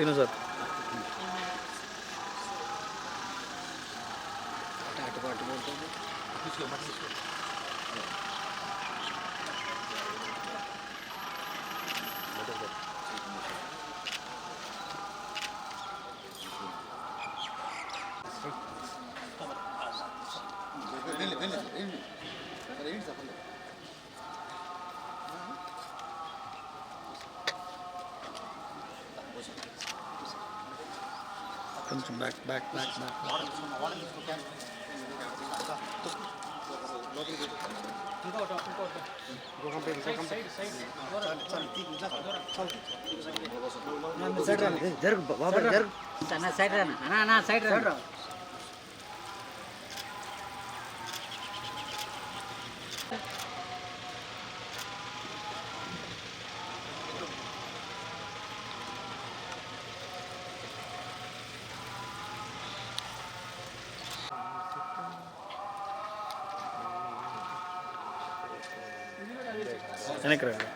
Scene sir. కొంచెం back back back back జరుగు బాబా జరుగు. సైడ్ రానా? అన్న అన్న సైడ్ రా వెనక్కి రండి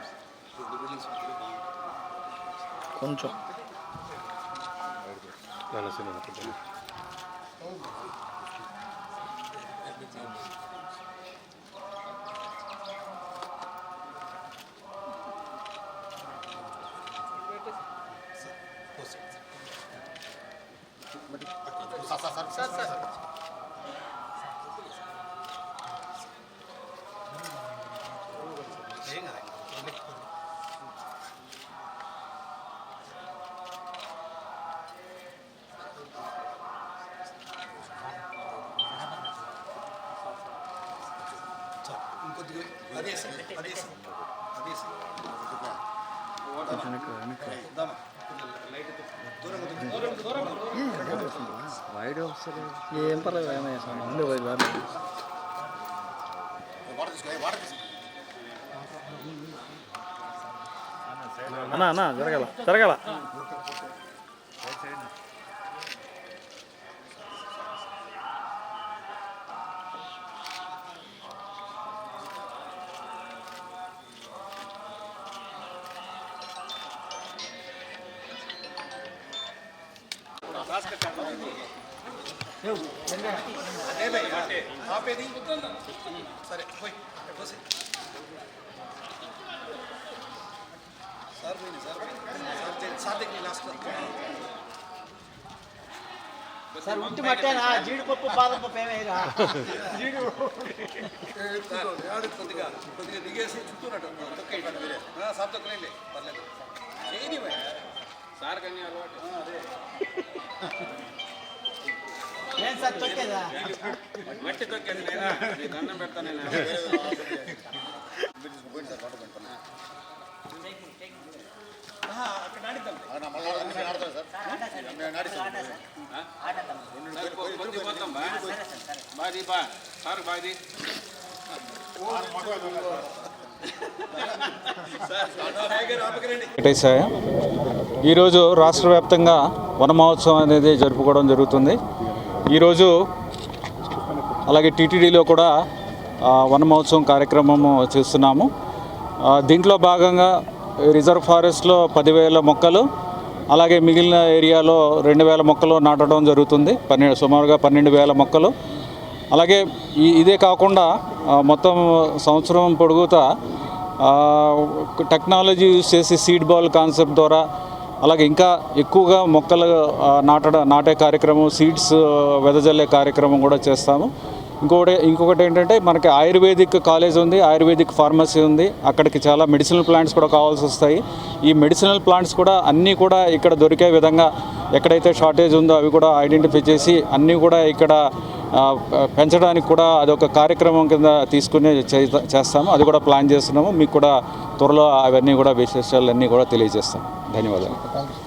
కొంచెం కొంచెం వెనక్కి రా, వెనక్కి రా. వైడ్ వస్తుంది ఏం పర్లేదు ఏమయ్యా పోయి వారు అన్నా అన్నా జరగాల జరగాల. సార్ ఉట్టి మట్టేనా జీడిపప్పు బాదం పప్పు ఏమైనా కొద్దిగా కొద్దిగా దిగేసి తొక్కేయండి సార్ తొక్కలేండి పర్లేదు చేయనివే సార్ కన్నీ అలవాటు అదే ఏం సార్ తొక్కేదా మట్టి తొక్కేది నేనా నీ దండం పెడతాను నేను అక్కడ ఆడిద్దాం కొద్ది పోతాం బా బాది బా సార్ బాది వెంకటేశాయ ఈరోజు రాష్ట్ర వ్యాప్తంగా వన మహోత్సవం అనేది జరుపుకోవడం జరుగుతుంది. ఈరోజు అలాగే టీటీడీలో కూడా వనమహోత్సవం వన మహోత్సవం కార్యక్రమము చేస్తున్నాము. దీంట్లో భాగంగా రిజర్వ్ ఫారెస్ట్లో పదివేల మొక్కలు అలాగే మిగిలిన ఏరియాలో రెండు వేల మొక్కలు నాటడం జరుగుతుంది. పన్నెండు సుమారుగా పన్నెండు వేల మొక్కలు. అలాగే ఇదే కాకుండా మొత్తం సంవత్సరం పొడుగుతా టెక్నాలజీ యూజ్ చేసి సీడ్ బాల్ కాన్సెప్ట్ ద్వారా అలాగే ఇంకా ఎక్కువగా మొక్కలు నాటడం నాటే కార్యక్రమం సీడ్స్ వెదజల్లే కార్యక్రమం కూడా చేస్తాము. ఇంకొకటి ఇంకొకటి ఏంటంటే మనకి ఆయుర్వేదిక్ కాలేజ్ ఉంది ఆయుర్వేదిక్ ఫార్మసీ ఉంది. అక్కడికి చాలా మెడిసినల్ ప్లాంట్స్ కూడా కావాల్సి వస్తాయి. ఈ మెడిసినల్ ప్లాంట్స్ కూడా అన్నీ కూడా ఇక్కడ దొరికే విధంగా ఎక్కడైతే షార్టేజ్ ఉందో అవి కూడా ఐడెంటిఫై చేసి అన్నీ కూడా ఇక్కడ పెంచడానికి కూడా అదొక కార్యక్రమం కింద తీసుకుని చే- చేస్తాము. అది కూడా ప్లాన్ చేస్తున్నాము. మీకు కూడా త్వరలో అవన్నీ కూడా విశేషాలన్నీ కూడా తెలియజేస్తాం ధన్యవాదాలు.